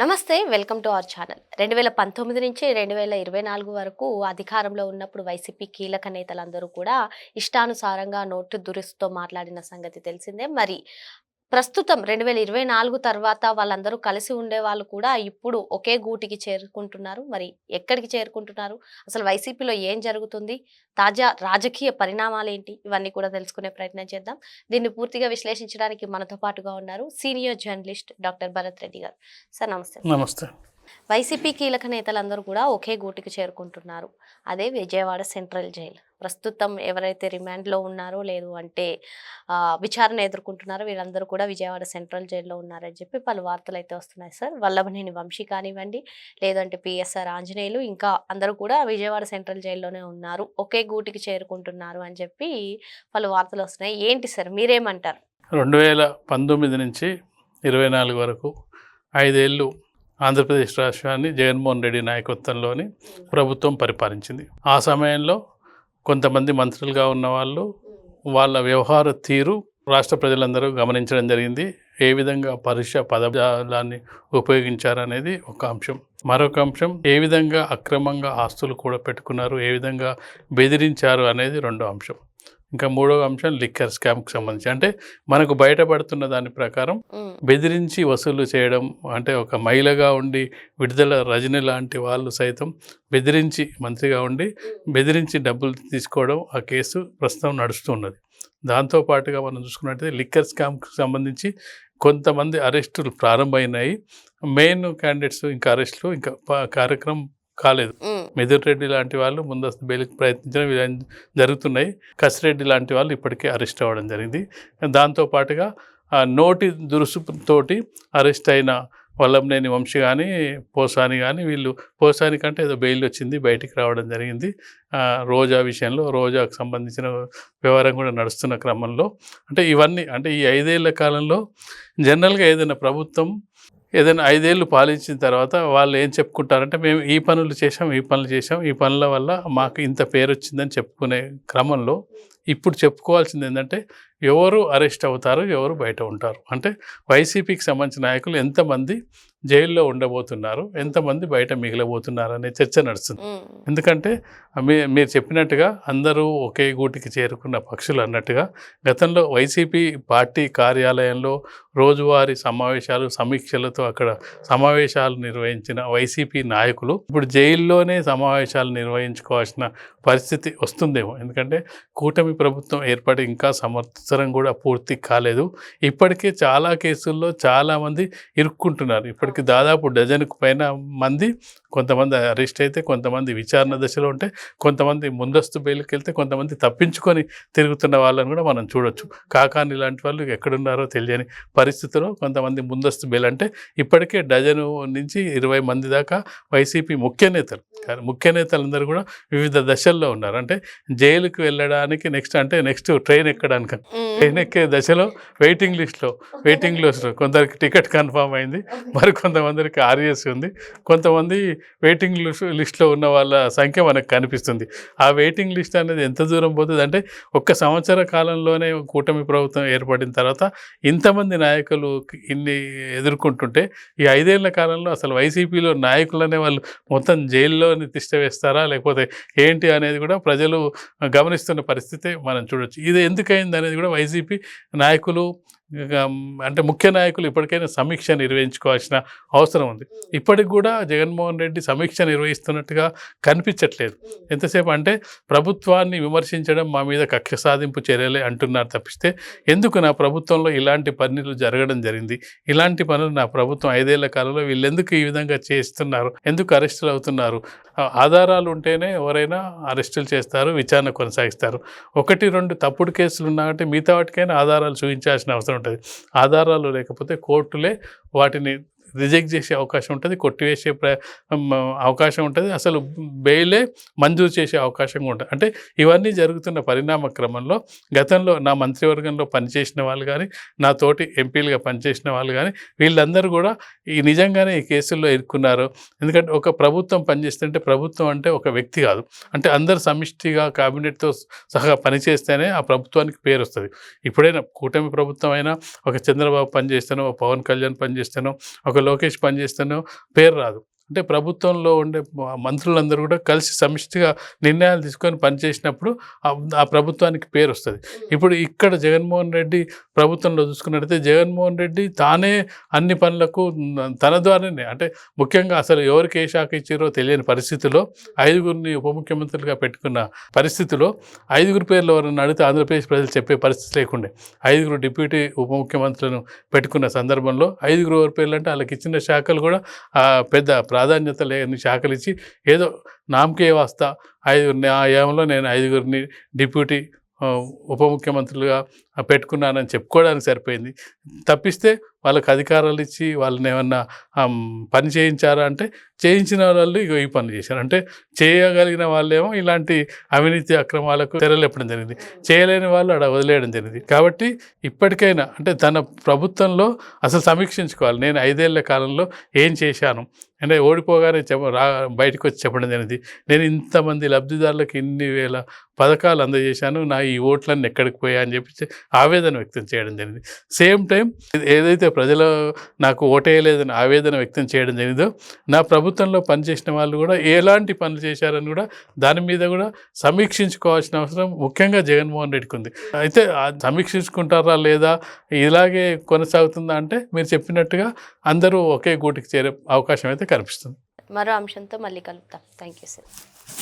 నమస్తే welcome to our channel. రెండు వేల పంతొమ్మిది నుంచి రెండు వేల ఇరవై నాలుగు వరకు అధికారంలో ఉన్నప్పుడు వైసీపీ కీలక నేతలందరూ కూడా ఇష్టానుసారంగా నోటు దురుస్తో మాట్లాడిన సంగతి తెలిసిందే. మరి ప్రస్తుతం రెండు వేల ఇరవై నాలుగు తర్వాత వాళ్ళందరూ కలిసి ఉండే వాళ్ళు కూడా ఇప్పుడు ఒకే గూటికి చేరుకుంటున్నారు. మరి ఎక్కడికి చేరుకుంటున్నారు? అసలు వైసీపీలో ఏం జరుగుతుంది? తాజా రాజకీయ పరిణామాలు ఏంటి ఇవన్నీ కూడా తెలుసుకునే ప్రయత్నం చేద్దాం. దీన్ని పూర్తిగా విశ్లేషించడానికి మనతో పాటుగా ఉన్నారు senior journalist doctor Bharat Reddy గారు. సార్ నమస్తే. నమస్తే. వైసీపీ కీలక నేతలందరూ కూడా ఒకే గూటికి చేరుకుంటున్నారు. అదే విజయవాడ సెంట్రల్ జైలు. ప్రస్తుతం ఎవరైతే రిమాండ్లో ఉన్నారో లేదు అంటే విచారణ ఎదుర్కొంటున్నారో వీళ్ళందరూ కూడా విజయవాడ సెంట్రల్ జైల్లో ఉన్నారని చెప్పి పలు వార్తలు అయితే వస్తున్నాయి సార్. వల్లభనేని వంశీ కానివ్వండి లేదంటే పిఎస్ఆర్ ఆంజనేయులు ఇంకా అందరూ కూడా విజయవాడ సెంట్రల్ జైల్లోనే ఉన్నారు. ఒకే గూటికి చేరుకుంటున్నారు అని చెప్పి పలు వార్తలు వస్తున్నాయి. ఏంటి సార్ మీరేమంటారు? రెండు వేల పంతొమ్మిది నుంచి ఇరవై నాలుగు వరకు ఐదేళ్ళు ఆంధ్రప్రదేశ్ రాష్ట్రాన్ని జగన్మోహన్ రెడ్డి నాయకత్వంలోని ప్రభుత్వం పరిపాలించింది. ఆ సమయంలో కొంతమంది మంత్రులుగా ఉన్న వాళ్ళు వాళ్ళ వ్యవహార తీరు రాష్ట్ర ప్రజలందరూ గమనించడం జరిగింది. ఏ విధంగా పరుష పదజాలాన్ని ఉపయోగించారనేది ఒక అంశం. మరొక అంశం ఏ విధంగా అక్రమంగా ఆస్తులు కూడా పెట్టుకున్నారు ఏ విధంగా బెదిరించారు అనేది రెండో అంశం. ఇంకా మూడవ అంశం లిక్కర్ స్కామ్కి సంబంధించి. అంటే మనకు బయటపడుతున్న దాని ప్రకారం బెదిరించి వసూలు చేయడం అంటే ఒక మహిళగా ఉండి విడుదల రజని లాంటి వాళ్ళు సైతం బెదిరించి మంత్రిగా ఉండి బెదిరించి డబ్బులు తీసుకోవడం ఆ కేసు ప్రస్తుతం నడుస్తున్నది. దాంతో పాటుగా మనం చూసుకున్నట్టయితే లిక్కర్ స్కామ్కి సంబంధించి కొంతమంది అరెస్టులు ప్రారంభమైనాయి. మెయిన్ క్యాండిడేట్స్ ఇంకా అరెస్టులు ఇంకా కార్యక్రమం కాలేదు. మిథున్ రెడ్డి లాంటి వాళ్ళు ముందస్తు బెయిల్కి ప్రయత్నించడం జరుగుతున్నాయి. కసిరెడ్డి లాంటి వాళ్ళు ఇప్పటికే అరెస్ట్ అవ్వడం జరిగింది. దాంతో పాటుగా ఆ నోటి దురుసుతోటి అరెస్ట్ అయిన వల్లంనేని వంశీ కానీ పోసాని కానీ వీళ్ళు పోసాని కంటే ఏదో బెయిల్ వచ్చింది బయటికి రావడం జరిగింది. రోజా విషయంలో రోజాకు సంబంధించిన వ్యవహారం కూడా నడుస్తున్న క్రమంలో. అంటే ఇవన్నీ అంటే ఈ ఐదేళ్ళ కాలంలో జనరల్గా ఏదైనా ప్రభుత్వం ఏదైనా ఐదేళ్ళు పాలించిన తర్వాత వాళ్ళు ఏం చెప్పుకుంటారంటే మేము ఈ పనులు చేసాం ఈ పనులు చేసాం ఈ పనుల వల్ల మాకు ఇంత పేరు వచ్చిందని చెప్పుకునే క్రమంలో ఇప్పుడు చెప్పుకోవాల్సింది ఏంటంటే ఎవరు అరెస్ట్ అవుతారు ఎవరు బయట ఉంటారు. అంటే వైసీపీకి సంబంధించిన నాయకులు ఎంతమంది జైల్లో ఉండబోతున్నారు ఎంతమంది బయట మిగిలబోతున్నారు అనే చర్చ నడుస్తుంది. ఎందుకంటే మీ మీరు చెప్పినట్టుగా అందరూ ఒకే గూటికి చేరుకున్న పక్షులు అన్నట్టుగా గతంలో వైసీపీ పార్టీ కార్యాలయంలో రోజువారీ సమావేశాలు సమీక్షలతో అక్కడ సమావేశాలు నిర్వహించిన వైసీపీ నాయకులు ఇప్పుడు జైల్లోనే సమావేశాలు నిర్వహించుకోవాల్సిన పరిస్థితి వస్తుందేమో. ఎందుకంటే కూటమి ప్రభుత్వం ఏర్పడి ఇంకా సంవత్సరం కూడా పూర్తి కాలేదు. ఇప్పటికే చాలా కేసుల్లో చాలామంది ఇరుక్కుంటున్నారు. ఇప్పటికి దాదాపు డజన్కు పైన మంది కొంతమంది అరెస్ట్ అయితే కొంతమంది విచారణ దశలో ఉంటే కొంతమంది ముందస్తు బెయిల్కి వెళ్తే కొంతమంది తప్పించుకొని తిరుగుతున్న వాళ్ళని కూడా మనం చూడొచ్చు. కాకాని లాంటి వాళ్ళు ఎక్కడున్నారో తెలియని పరిస్థితిలో కొంతమంది ముందస్తు బెయిల్ అంటే ఇప్పటికే డజను నుంచి ఇరవై మంది దాకా వైసీపీ ముఖ్య నేతలు ముఖ్య నేతలందరూ కూడా వివిధ దశల్లో ఉన్నారు. అంటే జైలుకి వెళ్ళడానికి నెక్స్ట్ అంటే నెక్స్ట్ ట్రైన్ ఎక్కడానికి. ట్రైన్ ఎక్కే దశలో వెయిటింగ్ లిస్ట్లో వెయిటింగ్ లిస్ట్లో కొందరికి టికెట్ కన్ఫర్మ్ అయింది మరి కొంతమందికి ఆర్ఎస్ ఉంది. కొంతమంది వెయిటింగ్ లిస్ట్ లిస్ట్లో ఉన్న వాళ్ళ సంఖ్య మనకు కనిపిస్తుంది. ఆ వెయిటింగ్ లిస్ట్ అనేది ఎంత దూరం పోతుంది? అంటే ఒక్క సంవత్సర కాలంలోనే కూటమి ప్రభుత్వం ఏర్పడిన తర్వాత ఇంతమంది నాయకులు ఇన్ని ఎదుర్కొంటుంటే ఈ ఐదేళ్ళ కాలంలో అసలు వైసీపీలో నాయకులనే వాళ్ళు మొత్తం జైల్లోని ఇబ్బంది వేస్తారా? లేకపోతే ఏంటి అనేది కూడా ప్రజలు గమనిస్తున్న పరిస్థితి మనం చూడొచ్చు. ఇది ఎందుకైంది అనేది కూడా వైసీపీ నాయకులు అంటే ముఖ్య నాయకులు ఇప్పటికైనా సమీక్ష నిర్వహించుకోవాల్సిన అవసరం ఉంది. ఇప్పటికి కూడా జగన్మోహన్ రెడ్డి సమీక్ష నిర్వహిస్తున్నట్టుగా కనిపించట్లేదు. ఎంతసేపు అంటే ప్రభుత్వాన్ని విమర్శించడం మా మీద కక్ష సాధింపు చర్యలే అంటున్నారు తప్పిస్తే ఎందుకు నా ప్రభుత్వంలో ఇలాంటి పనులు జరగడం జరిగింది? ఇలాంటి పనులు నా ప్రభుత్వం ఐదేళ్ళ కాలంలో వీళ్ళు ఎందుకు ఈ విధంగా చేస్తున్నారు? ఎందుకు అరెస్టులు అవుతున్నారు? ఆధారాలు ఉంటేనే ఎవరైనా అరెస్టులు చేస్తారు విచారణ కొనసాగిస్తారు. ఒకటి రెండు తప్పుడు కేసులు ఉన్నాయంటే మిగతా వాటికైనా ఆధారాలు చూపించాల్సిన అవసరం ఉంటుంది. ఆధారాలు లేకపోతే కోర్టులే వాటిని రిజెక్ట్ చేసే అవకాశం ఉంటుంది కొట్టివేసే ప్ర అవకాశం ఉంటుంది. అసలు బెయిలే మంజూరు చేసే అవకాశం ఉంటుంది. అంటే ఇవన్నీ జరుగుతున్న పరిణామ క్రమంలో గతంలో నా మంత్రివర్గంలో పనిచేసిన వాళ్ళు కానీ నా తోటి ఎంపీలుగా పనిచేసిన వాళ్ళు కానీ వీళ్ళందరూ కూడా ఈ నిజంగానే ఈ కేసుల్లో ఇరుక్కున్నారు. ఎందుకంటే ఒక ప్రభుత్వం పనిచేస్తుంటే ప్రభుత్వం అంటే ఒక వ్యక్తి కాదు. అంటే అందరు సమిష్టిగా కేబినెట్తో సహా పనిచేస్తేనే ఆ ప్రభుత్వానికి పేరు వస్తుంది. ఇప్పుడైనా కూటమి ప్రభుత్వం అయినా ఒక చంద్రబాబు పనిచేస్తానో ఒక పవన్ కళ్యాణ్ పనిచేస్తానో ఒక ఒక లోకేష్ పనిచేస్తానో పేరు రాదు. అంటే ప్రభుత్వంలో ఉండే మంత్రులందరూ కూడా కలిసి సమిష్టిగా నిర్ణయాలు తీసుకొని పనిచేసినప్పుడు ఆ- ఆ ప్రభుత్వానికి పేరు వస్తుంది. ఇప్పుడు ఇక్కడ జగన్మోహన్ రెడ్డి ప్రభుత్వంలో చూసుకున్నట్టయితే జగన్మోహన్ రెడ్డి తానే అన్ని పనులకు తన ద్వారానే అంటే ముఖ్యంగా అసలు ఎవరికి ఏ శాఖ ఇచ్చారో తెలియని పరిస్థితిలో ఐదుగురిని ఉప ముఖ్యమంత్రులుగా పెట్టుకున్న పరిస్థితిలో ఐదుగురు పేర్లు ఎవరన్నా అడిగితే ఆంధ్రప్రదేశ్ ప్రజలు చెప్పే పరిస్థితి లేకుండే. ఐదుగురు డిప్యూటీ ఉప ముఖ్యమంత్రులను పెట్టుకున్న సందర్భంలో ఐదుగురు ఎవరి పేర్లు అంటే వాళ్ళకి ఇచ్చిన శాఖలు కూడా పెద్ద ప్రాధాన్యత లేని శాఖలిచ్చి ఏదో నామకే వాస్తా ఐదుగురిని ఆ ఏమలో నేను ఐదుగురిని డిప్యూటీ ఉప ముఖ్యమంత్రులుగా పెట్టుకున్నానని చెప్పుకోవడానికి సరిపోయింది. తప్పిస్తే వాళ్ళకి అధికారాలు ఇచ్చి వాళ్ళని ఏమన్నా పని చేయించారా అంటే చేయించిన వాళ్ళు ఇగో ఈ పని చేశారు. అంటే చేయగలిగిన వాళ్ళేమో ఇలాంటి అవినీతి అక్రమాలకు తెరలేపడం జరిగింది. చేయలేని వాళ్ళు అక్కడ వదిలేయడం జరిగింది. కాబట్టి ఇప్పటికైనా అంటే తన ప్రభుత్వంలో అసలు సమీక్షించుకోవాలి. నేను ఐదేళ్ళ కాలంలో ఏం చేశాను? అంటే ఓడిపోగానే చెప్ప రా బయటకు వచ్చి చెప్పడం జరిగింది. నేను ఇంతమంది లబ్ధిదారులకు ఇన్ని వేల పథకాలు అందజేశాను. నా ఈ ఓట్లన్నీ ఎక్కడికి పోయా అని చెప్పి ఆవేదన వ్యక్తం చేయడం జరిగింది. సేమ్ టైం ఏదైతే ప్రజలు నాకు ఓటేయలేదని ఆవేదన వ్యక్తం చేయడం జరిగిందో నా ప్రభుత్వంలో పనిచేసిన వాళ్ళు కూడా ఎలాంటి పనులు చేశారని కూడా దాని మీద కూడా సమీక్షించుకోవాల్సిన అవసరం ముఖ్యంగా జగన్మోహన్ రెడ్డికి ఉంది. అయితే సమీక్షించుకుంటారా లేదా ఇలాగే కొనసాగుతుందా అంటే మీరు చెప్పినట్టుగా అందరూ ఒకే గూటికి చేరే అవకాశం అయితే కనిపిస్తుంది. మరో అంశంతో మళ్ళీ కలుపుతాం థ్యాంక్ యూ సార్